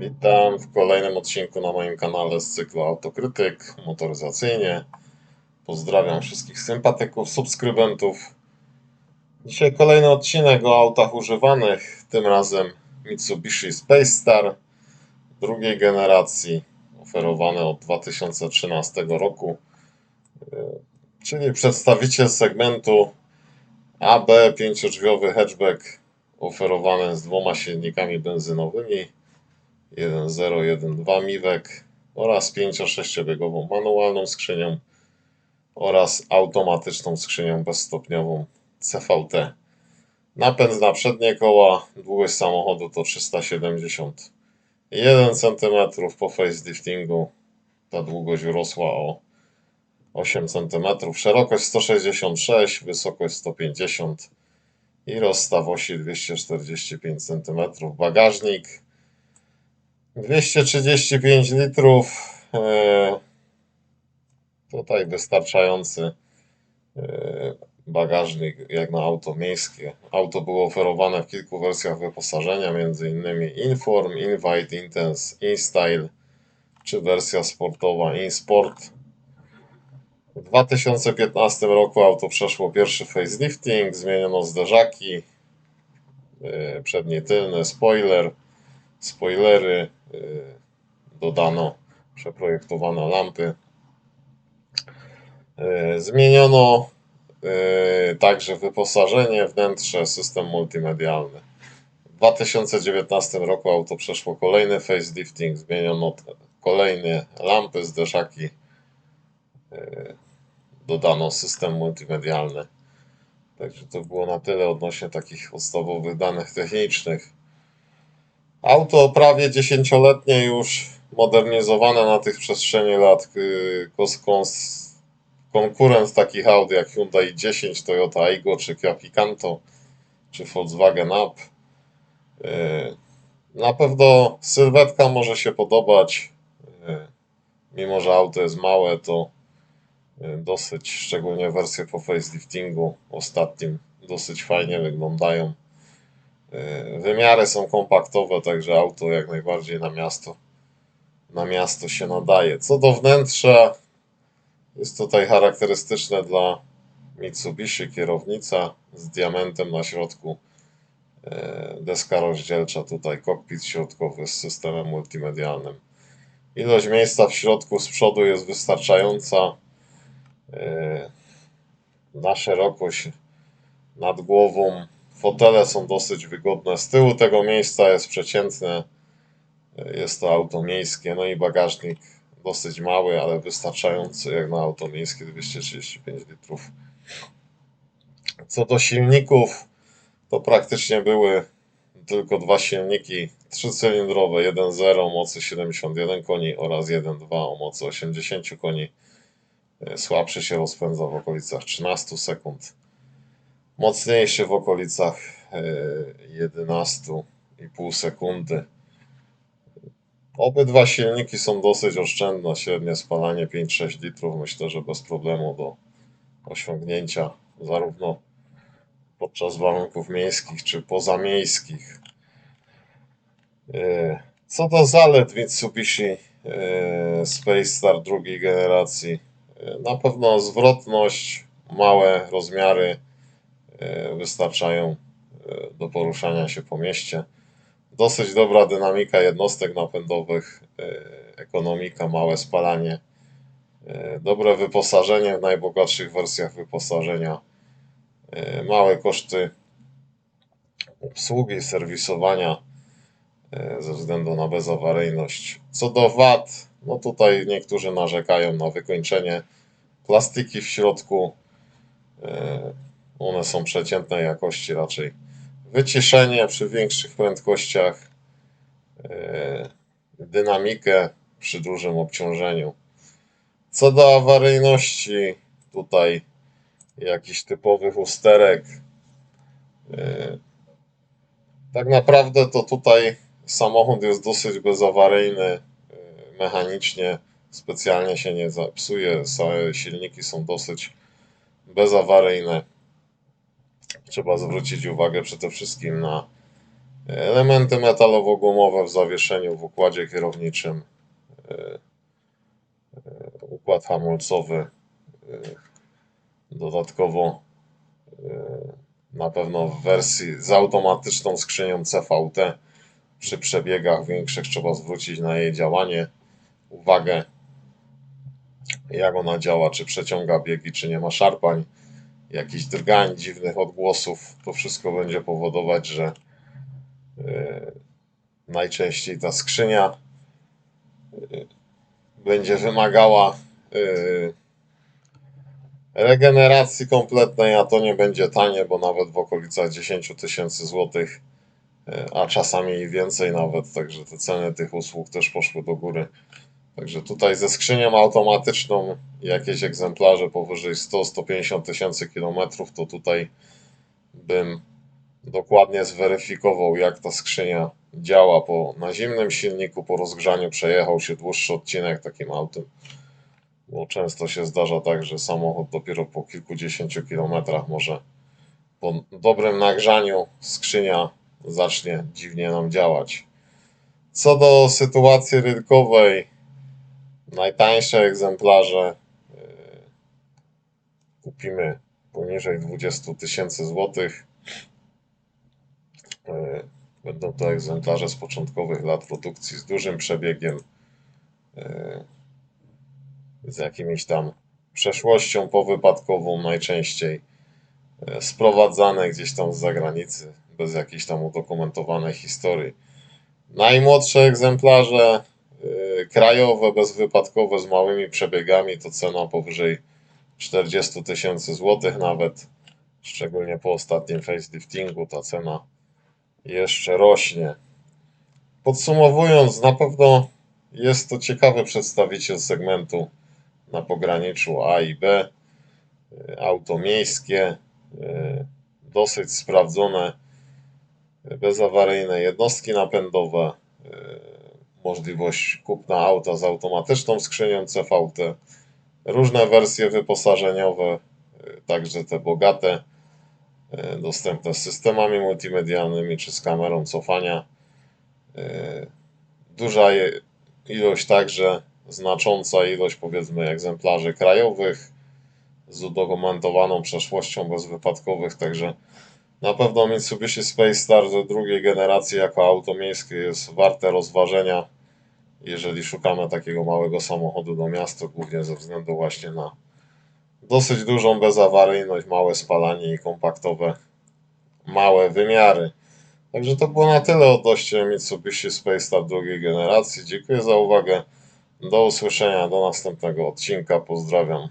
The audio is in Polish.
Witam w kolejnym odcinku na moim kanale z cyklu Autokrytyk motoryzacyjnie. Pozdrawiam wszystkich sympatyków, subskrybentów. Dzisiaj kolejny odcinek o autach używanych, tym razem Mitsubishi Space Star drugiej generacji, oferowany od 2013 roku, Yy, czyli przedstawiciel segmentu AB, pięciodrzwiowy hatchback oferowany z dwoma silnikami benzynowymi 1.0, 1.2 Miwek oraz 5-6-biegową manualną skrzynią oraz automatyczną skrzynią bezstopniową CVT. Napęd na przednie koła, długość samochodu to 371 cm. Po faceliftingu ta długość urosła o 8 cm. Szerokość 166, wysokość 150 i rozstaw osi 245 cm. Bagażnik 235 litrów. E, tutaj wystarczający e, bagażnik jak na auto miejskie. Auto było oferowane w kilku wersjach wyposażenia, m.in. Inform, Invite, Intense, InStyle czy wersja sportowa InSport. W 2015 roku auto przeszło pierwszy facelifting, zmieniono zderzaki, e, przednie tylne, spoiler, spoilery, dodano przeprojektowane lampy. E, Zmieniono e, także wyposażenie, wnętrze, system multimedialny. W 2019 roku auto przeszło kolejny facelifting, zmieniono kolejne lampy, zderzaki, dodano system multimedialny. Także to było na tyle odnośnie takich podstawowych danych technicznych. Auto prawie dziesięcioletnie już modernizowane na tych przestrzeni lat. y, Konkurent takich aut jak Hyundai 10, Toyota Aygo czy Kia Picanto czy Volkswagen Up. Y, Na pewno sylwetka może się podobać. y, Mimo, że auto jest małe, to dosyć, szczególnie wersje po faceliftingu ostatnim, dosyć fajnie wyglądają. Y, Wymiary są kompaktowe, także auto jak najbardziej na miasto, na miasto się nadaje. Co do wnętrza, jest tutaj charakterystyczne dla Mitsubishi kierownica z diamentem na środku, y, deska rozdzielcza, tutaj kokpit środkowy z systemem multimedialnym. Ilość miejsca w środku z przodu jest wystarczająca y, na szerokość nad głową. Fotele są dosyć wygodne. Z tyłu tego miejsca jest przeciętne. Jest to auto miejskie. No i bagażnik dosyć mały, ale wystarczający jak na auto miejskie 235 litrów. Co do silników, to praktycznie były tylko dwa silniki trzycylindrowe 1.0 o mocy 71 koni oraz 1.2 o mocy 80 koni. Słabszy się rozpędza w okolicach 13 sekund mocniejszy w okolicach e, 11,5 sekundy. Obydwa silniki są dosyć oszczędne, średnie spalanie 5-6 litrów, myślę, że bez problemu do osiągnięcia zarówno podczas warunków miejskich czy pozamiejskich. E, Co do zalet Mitsubishi e, Space Star drugiej generacji, e, na pewno zwrotność, małe rozmiary, e, wystarczają e, do poruszania się po mieście. Dosyć dobra dynamika jednostek napędowych, e, ekonomika, małe spalanie, e, dobre wyposażenie w najbogatszych wersjach wyposażenia, e, małe koszty obsługi, serwisowania e, ze względu na bezawaryjność. Co do wad, no tutaj niektórzy narzekają na wykończenie plastiki w środku. One są przeciętnej jakości raczej. Wyciszenie przy większych prędkościach, e, dynamikę przy dużym obciążeniu. Co do awaryjności, tutaj jakichś typowych usterek. e, Tak naprawdę to tutaj samochód jest dosyć bezawaryjny e, mechanicznie, specjalnie się nie zepsuje, Sa- silniki są dosyć bezawaryjne trzeba zwrócić uwagę przede wszystkim na Elementy metalowo-gumowe w zawieszeniu w układzie kierowniczym. e, e, Układ hamulcowy. e, Dodatkowo na pewno w wersji z automatyczną skrzynią CVT przy przebiegach większych trzeba zwrócić na jej działanie uwagę, jak ona działa, czy przeciąga biegi, czy nie ma szarpań, jakichś drgań, dziwnych odgłosów. To wszystko będzie powodować, że yy, najczęściej ta skrzynia yy, będzie wymagała yy, regeneracji kompletnej, a to nie będzie tanie, bo nawet w okolicach 10 tysięcy złotych, a czasami i więcej nawet, także te ceny tych usług też poszły do góry. Także tutaj ze skrzynią automatyczną jakieś egzemplarze powyżej 100-150 tysięcy kilometrów, to tutaj bym dokładnie zweryfikował, jak ta skrzynia działa po, na zimnym silniku, po rozgrzaniu przejechał się dłuższy odcinek takim autem. Bo często się zdarza tak, że samochód dopiero po kilkudziesięciu kilometrach może po dobrym nagrzaniu skrzynia zacznie dziwnie nam działać. Co do sytuacji rynkowej, najtańsze egzemplarze yy, kupimy poniżej 20 tysięcy złotych. Yy, Będą to egzemplarze z początkowych lat produkcji z dużym przebiegiem, yy, z jakimiś tam przeszłością powypadkową najczęściej, sprowadzane gdzieś tam z zagranicy, bez jakiejś tam udokumentowanej historii. Najmłodsze egzemplarze krajowe, bezwypadkowe z małymi przebiegami to cena powyżej 40 tysięcy złotych nawet. Szczególnie po ostatnim faceliftingu ta cena jeszcze rośnie. Podsumowując, na pewno jest to ciekawy przedstawiciel segmentu na pograniczu A i B. Auto miejskie, yy, dosyć sprawdzone, bezawaryjne jednostki napędowe, yy, możliwość kupna auta z automatyczną skrzynią CVT, różne wersje wyposażeniowe, yy, także te bogate, yy, dostępne z systemami multimedialnymi czy z kamerą cofania. Yy, Duża ilość także, znacząca ilość powiedzmy egzemplarzy krajowych z udokumentowaną przeszłością bezwypadkowych, także na pewno Mitsubishi Space Star drugiej generacji jako auto miejskie jest warte rozważenia, jeżeli szukamy takiego małego samochodu do miasta, głównie ze względu właśnie na dosyć dużą bezawaryjność, małe spalanie i kompaktowe, małe wymiary. Także to było na tyle odnośnie Mitsubishi Space Star drugiej generacji. Dziękuję za uwagę. Do usłyszenia, do następnego odcinka. Pozdrawiam.